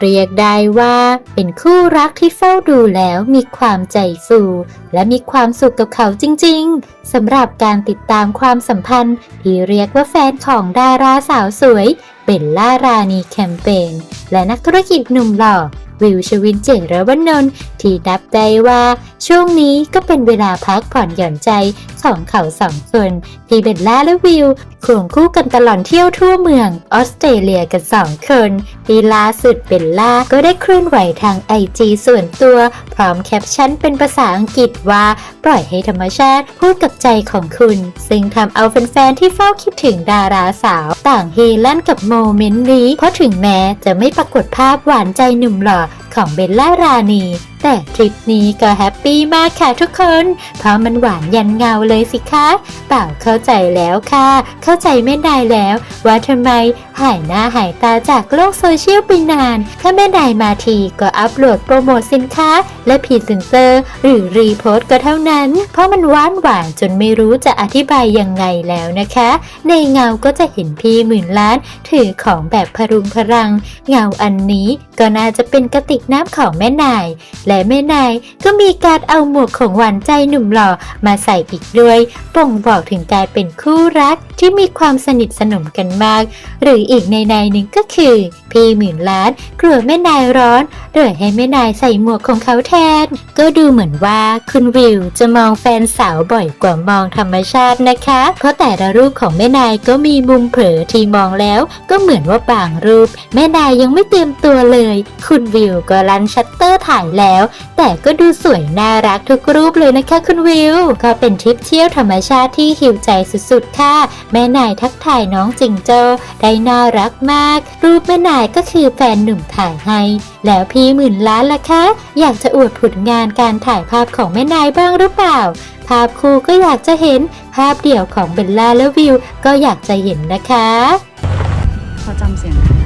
เรียกได้ว่าเป็นคู่รักที่เฝ้าดูแล้วมีความใจฟู และมีความสุขกับเขาจริงๆสำหรับการติดตามความสัมพันธ์ ที่เรียกว่าแฟนของดาราสาวสวยเบลล่ารานีแคมเปญและนักธุรกิจหนุ่มหล่อวิวชวินเจรวนนท์ที่นับได้ว่า ช่วงนี้ก็เป็นเวลาพักผ่อนหย่อนใจของเขาสองคนที่เบลล่าและวิวควงคู่กันตลอดเที่ยวทั่วเมืองออสเตรเลียกันสองคนที่ล่าสุดเบลล่าก็ได้เคลื่อนไหวทางไอจีส่วนตัว พร้อมแคปชั่นเป็นภาษาอังกฤษว่า ปล่อยให้ธรรมชาติพูดกับใจของคุณ ซึ่งทำเอาแฟนๆที่เฝ้าคิดถึงดาราสาว ต่างเฮลั่นกับโมเมนต์นี้ เพราะถึงแม้จะไม่ปรากฏภาพหวานใจหนุ่มหล่อของเบลล่ารานีแต่ทริปนี้ก็แฮปปี้มากค่ะทุกคน เพราะมันหวานยันเงาเลยสิคะเปล่าเข้าใจแล้วค่ะ เข้าใจแม่นายแล้ว ว่าทำไมหายหน้าหายตาจากโลกโซเชียลไปนาน ถ้าแม่นายมาทีก็อัปโหลดโปรโมทสินค้า และพรีเซนเตอร์ หรือรีโพสต์ก็เท่านั้น เพราะมันหวานหวานจนไม่รู้จะอธิบายยังไงแล้วนะคะ ในเงาก็จะเห็นพี่หมื่นล้าน ถือของแบบพรุงพรัง เงาอันนี้ก็น่าจะเป็นกระติกน้ำของแม่นายและแม่นายก็มีการเอาหมวกของหวานใจหนุ่มหล่อมาใส่อีกด้วยบ่งบอกถึงการเป็นคู่รักที่มีความสนิทสนมกันมาก หรืออีกในในหนึ่งก็คือ พี่หมื่นล้านกลัวแม่นายร้อนเลยให้แม่นายใส่หมวกของเขาแทน ก็ดูเหมือนว่าคุณวิวจะมองแฟนสาวบ่อยกว่ามองธรรมชาตินะคะ เพราะแต่ละรูปของแม่นายก็มีมุมเผลอที่มองแล้ว ก็เหมือนว่าบางรูป แม่นายยังไม่เตรียมตัวเลย คุณวิวก็รันชัตเตอร์ถ่ายแล้ว แต่ก็ดูสวยน่ารักทุกรูปเลยนะคะคุณวิว ก็เป็นทริปเที่ยวธรรมชาติที่หิวใจสุดๆค่ะ แม่นายทักทายน้องจิงโจ้ได้น่ารักมาก รูปแม่นายก็คือแฟนหนุ่มถ่ายให้ แล้วพี่หมื่นล้านล่ะคะ อยากจะอวดผลงานการถ่ายภาพของแม่นายบ้างหรือเปล่า ภาพคู่ก็อยากจะเห็น ภาพเดี่ยวของเบลล่าและวิว ก็อยากจะเห็นนะคะเขาจำเสียงได้แล้วอะ